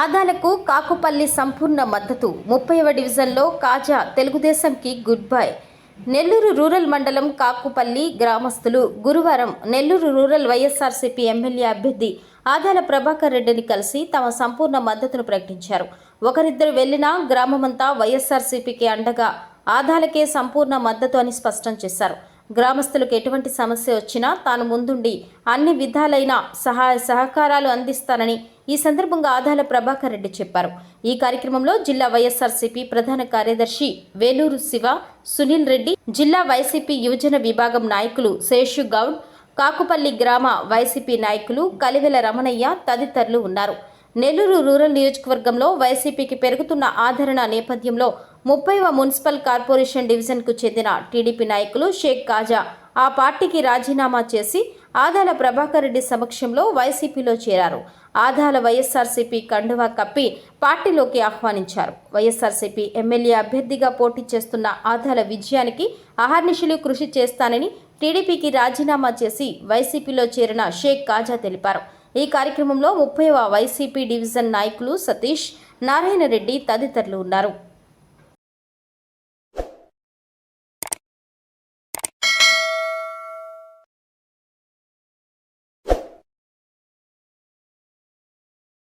ఆదాలకు కాకుపల్లి సంపూర్ణ మద్దతు. ముప్పైవ డివిజన్లో కాజా తెలుగుదేశంకి గుడ్ బై. నెల్లూరు రూరల్ మండలం కాకుపల్లి గ్రామస్తులు గురువారం నెల్లూరు రూరల్ వైఎస్ఆర్సీపీ ఎమ్మెల్యే అభ్యర్థి ఆదాల ప్రభాకర్ రెడ్డిని కలిసి తమ సంపూర్ణ మద్దతును ప్రకటించారు. ఒకరిద్దరు వెళ్ళినా గ్రామమంతా వైఎస్ఆర్సీపీకి అండగా ఆదాలకే సంపూర్ణ మద్దతు అని స్పష్టం చేశారు. గ్రామస్తులకు ఎటువంటి సమస్య వచ్చినా తాను ముందుండి అన్ని విధాలైన సహాయ సహకారాలు అందిస్తానని ఈ సందర్భంగా ఆదాల ప్రభాకర్ రెడ్డి చెప్పారు. ఈ కార్యక్రమంలో జిల్లా వైఎస్ఆర్సీపీ ప్రధాన కార్యదర్శి వేలూరు శివ సునీల్ రెడ్డి జిల్లా వైసీపీ యువజన విభాగం నాయకులు శేషు గౌడ్ కాకుపల్లి గ్రామ వైసీపీ నాయకులు కలివెల రమణయ్య తదితరులు ఉన్నారు. నెల్లూరు రూరల్ నియోజకవర్గంలో వైసీపీకి పెరుగుతున్న ఆదరణ నేపథ్యంలో ముప్పైవ మున్సిపల్ కార్పొరేషన్ డివిజన్కు చెందిన టీడీపీ నాయకులు షేక్ కాజా ఆ పార్టీకి రాజీనామా చేసి ఆదాల ప్రభాకర్ రెడ్డి సమక్షంలో వైసీపీలో చేరారు. ఆదాల వైఎస్ఆర్సీపీ కండువా కప్పి పార్టీలోకి ఆహ్వానించారు. వైఎస్ఆర్సీపీ ఎమ్మెల్యే అభ్యర్థిగా పోటీ చేస్తున్న ఆదాల విజయానికి అహర్నిశలు కృషి చేస్తానని టీడీపీకి రాజీనామా చేసి వైసీపీలో చేరిన షేక్ కాజా తెలిపారు. ఈ కార్యక్రమంలో ముప్పైవ వైసీపీ డివిజన్ నాయకులు సతీష్ నారాయణ రెడ్డి తదితరులు ఉన్నారు.